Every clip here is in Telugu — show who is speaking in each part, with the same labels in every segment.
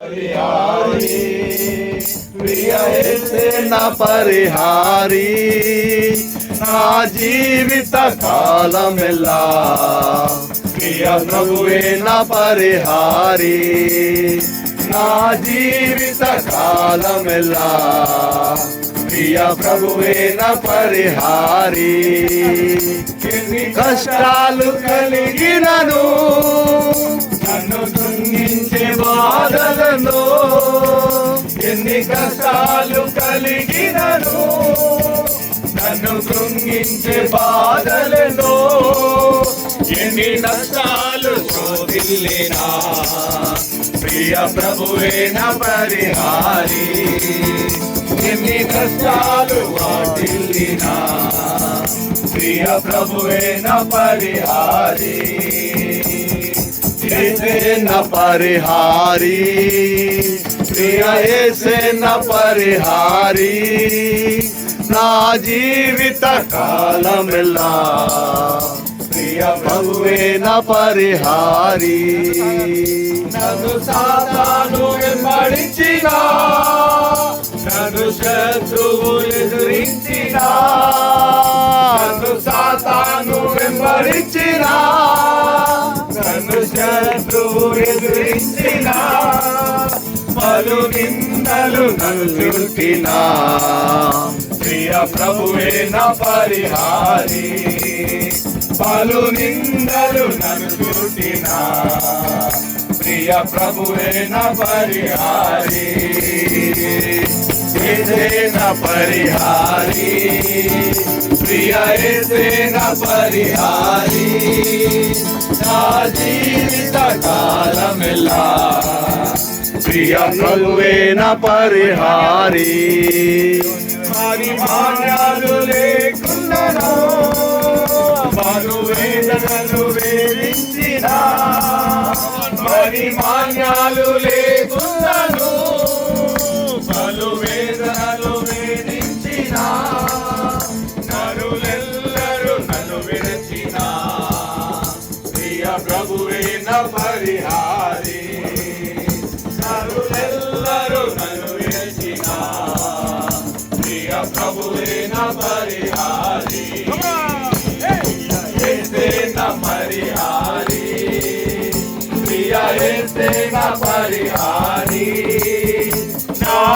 Speaker 1: పరిహారి ప్రియ యేసే నా పరిహారి నా జీవిత కాలమెల్లా. ప్రియ ప్రభువే నా పరిహారి నా జీవిత కాలమెల్లా. ప్రియ ప్రభువే నా పరిహారి ఎన్ని కష్టాలు కలిగినను ఎన్ని కష్టాలు కలిగినను. నన్ను కృంగించే బాధలను ఎన్ని నష్టాలు శోధిల్లినా. ప్రియ ప్రభువేన పరిహారి. ఎన్ని కష్టాలు వాటిల్లినా. ప్రియ ప్రభువేన పరిహారి. ఏసేన పరిహారి. ప్రియ ఏసేన పరిహారీ. నా జీవిత కాలమెల్లా. ప్రియ ప్రభువేన పరిహారీ. నన్ను సాతాను వెంబడించిన. నన్ను శత్రువు ఎదురించిన. నన్ను సాతాను వెంబడించిన. నన్ను శత్రువు ఎదురించిన. పలు నిందలు నన్ను ప్రియ ప్రభువే నా పరిహారి. పలు నిందలు నన్ను ప్రియ ప్రభువే నా పరిహారి. ఏదే పరిహారి. ప్రియ ఏదే పరిహారి. నా జీవిత కాలమెల్లా. ప్రియ ప్రభువే నా పరిహారి పరిమాణాలు లేకున్నను పలు వేదనలు వేధించిన లేకున్నను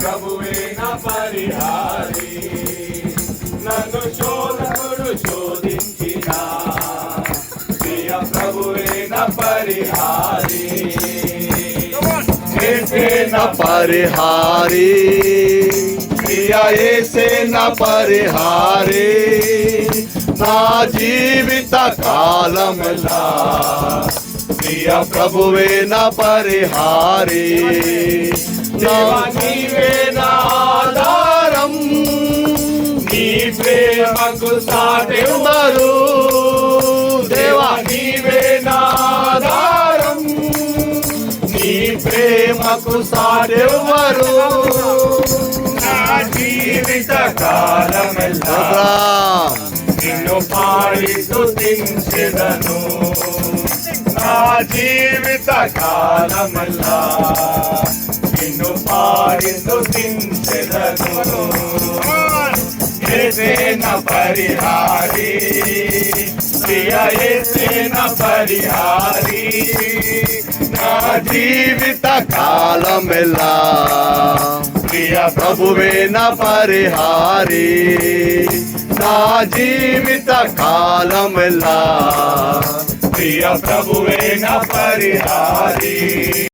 Speaker 1: ప్రభువే నా పరిహారి. నన్ను శోధకుడు శోధించిన. ప్రియ ప్రభువే నా పరిహారి. ఏసే నా పరిహారి. ప్రియ ఏసే నా పరిహారి. నా జీవిత కాలంలా ప్రియ ప్రభువే నా పరిహారి. నా నీవే నా నీ ప్రేమకు సాటెవరు దేవా నీవే నా నీ ప్రేమకు సాటెవరు నా జీవిత కాలమెల్లా నిన్ను పాడి స్తుతించెదను నా జీవిత కాలమల్లా నిన్ను పాడి స్తుతించెదను ఏసేన పరిహారి ప్రియ ఏసేన పరిహారి. నా జీవిత కాలమెలా? ప్రియ ప్రభువేన పరిహారి నా జీవిత కాలమెలా? ప్రియ ప్రభువేన పరిహారి.